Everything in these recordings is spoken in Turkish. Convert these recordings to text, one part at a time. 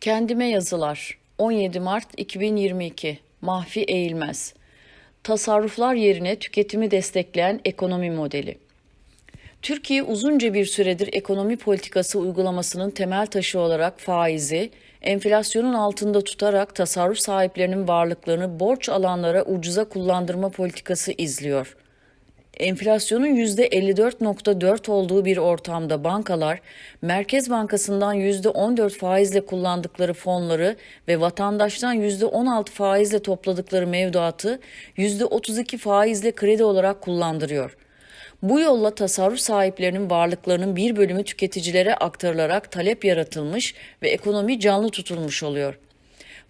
Kendime yazılar. 17 Mart 2022 Mahfi Eğilmez. Tasarruflar yerine tüketimi destekleyen ekonomi modeli. Türkiye uzunca bir süredir ekonomi politikası uygulamasının temel taşı olarak faizi, enflasyonun altında tutarak tasarruf sahiplerinin varlıklarını borç alanlara ucuza kullandırma politikası izliyor. Enflasyonun %54.4 olduğu bir ortamda bankalar, Merkez Bankası'ndan %14 faizle kullandıkları fonları ve vatandaştan %16 faizle topladıkları mevduatı %32 faizle kredi olarak kullandırıyor. Bu yolla tasarruf sahiplerinin varlıklarının bir bölümü tüketicilere aktarılarak talep yaratılmış ve ekonomi canlı tutulmuş oluyor.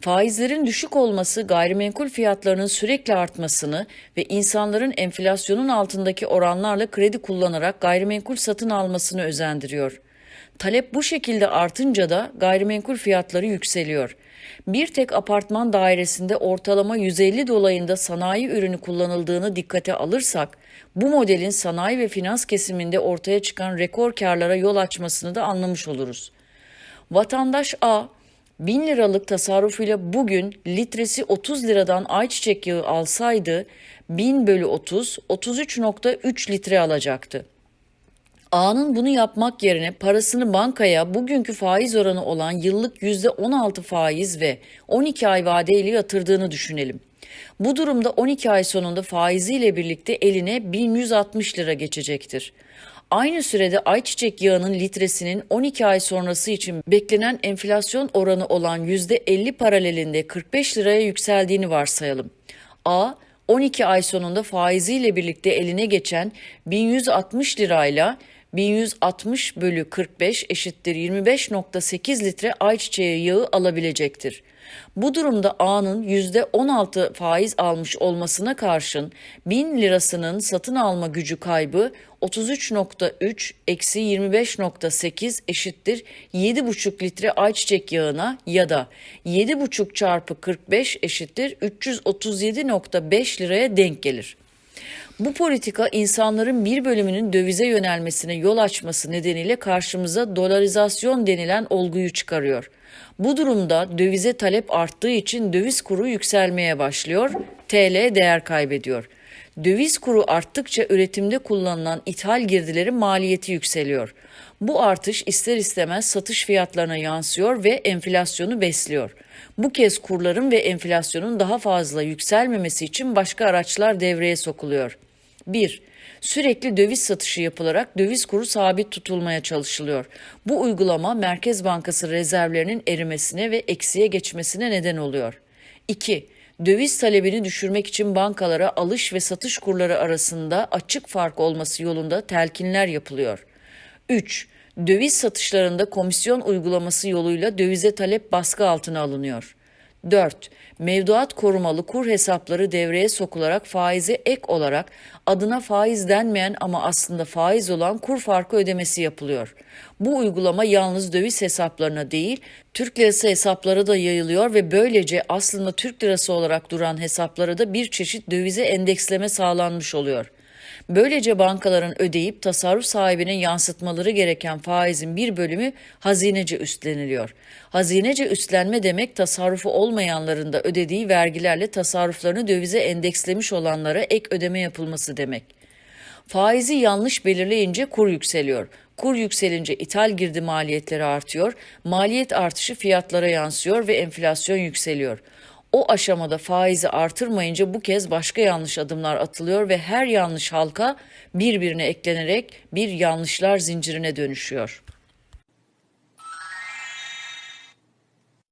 Faizlerin düşük olması gayrimenkul fiyatlarının sürekli artmasını ve insanların enflasyonun altındaki oranlarla kredi kullanarak gayrimenkul satın almasını özendiriyor. Talep bu şekilde artınca da gayrimenkul fiyatları yükseliyor. Bir tek apartman dairesinde ortalama 150 dolayında sanayi ürünü kullanıldığını dikkate alırsak, bu modelin sanayi ve finans kesiminde ortaya çıkan rekor karlara yol açmasını da anlamış oluruz. Vatandaş A 1000 liralık tasarrufuyla bugün litresi 30 liradan ayçiçek yağı alsaydı 1000 bölü 30 33.3 litre alacaktı. A'nın bunu yapmak yerine parasını bankaya bugünkü faiz oranı olan yıllık %16 faiz ve 12 ay vadeyle yatırdığını düşünelim. Bu durumda 12 ay sonunda faiziyle birlikte eline 1160 lira geçecektir. Aynı sürede ayçiçek yağının litresinin 12 ay sonrası için beklenen enflasyon oranı olan %50 paralelinde 45 liraya yükseldiğini varsayalım. A 12 ay sonunda faiziyle birlikte eline geçen 1160 lirayla 1160 bölü 45 eşittir 25.8 litre ayçiçeği yağı alabilecektir. Bu durumda A'nın %16 faiz almış olmasına karşın 1000 lirasının satın alma gücü kaybı 33.3 eksi 25.8 eşittir 7,5 litre ayçiçek yağına ya da 7,5 çarpı 45 eşittir 337.5 liraya denk gelir. Bu politika insanların bir bölümünün dövize yönelmesine yol açması nedeniyle karşımıza dolarizasyon denilen olguyu çıkarıyor. Bu durumda dövize talep arttığı için döviz kuru yükselmeye başlıyor, TL değer kaybediyor. Döviz kuru arttıkça üretimde kullanılan ithal girdilerin maliyeti yükseliyor. Bu artış ister istemez satış fiyatlarına yansıyor ve enflasyonu besliyor. Bu kez kurların ve enflasyonun daha fazla yükselmemesi için başka araçlar devreye sokuluyor. 1. Sürekli döviz satışı yapılarak döviz kuru sabit tutulmaya çalışılıyor. Bu uygulama Merkez Bankası rezervlerinin erimesine ve eksiye geçmesine neden oluyor. 2. Döviz talebini düşürmek için bankalara alış ve satış kurları arasında açık fark olması yolunda telkinler yapılıyor. 3. Döviz satışlarında komisyon uygulaması yoluyla dövize talep baskı altına alınıyor. 4. Mevduat korumalı kur hesapları devreye sokularak faize ek olarak adına faiz denmeyen ama aslında faiz olan kur farkı ödemesi yapılıyor. Bu uygulama yalnız döviz hesaplarına değil, Türk lirası hesaplara da yayılıyor ve böylece aslında Türk lirası olarak duran hesaplara da bir çeşit dövize endeksleme sağlanmış oluyor. Böylece bankaların ödeyip tasarruf sahibine yansıtmaları gereken faizin bir bölümü hazinece üstleniliyor. Hazinece üstlenme demek tasarrufu olmayanların da ödediği vergilerle tasarruflarını dövize endekslemiş olanlara ek ödeme yapılması demek. Faizi yanlış belirleyince kur yükseliyor. Kur yükselince ithal girdi maliyetleri artıyor. Maliyet artışı fiyatlara yansıyor ve enflasyon yükseliyor. O aşamada faizi artırmayınca bu kez başka yanlış adımlar atılıyor ve her yanlış halka birbirine eklenerek bir yanlışlar zincirine dönüşüyor.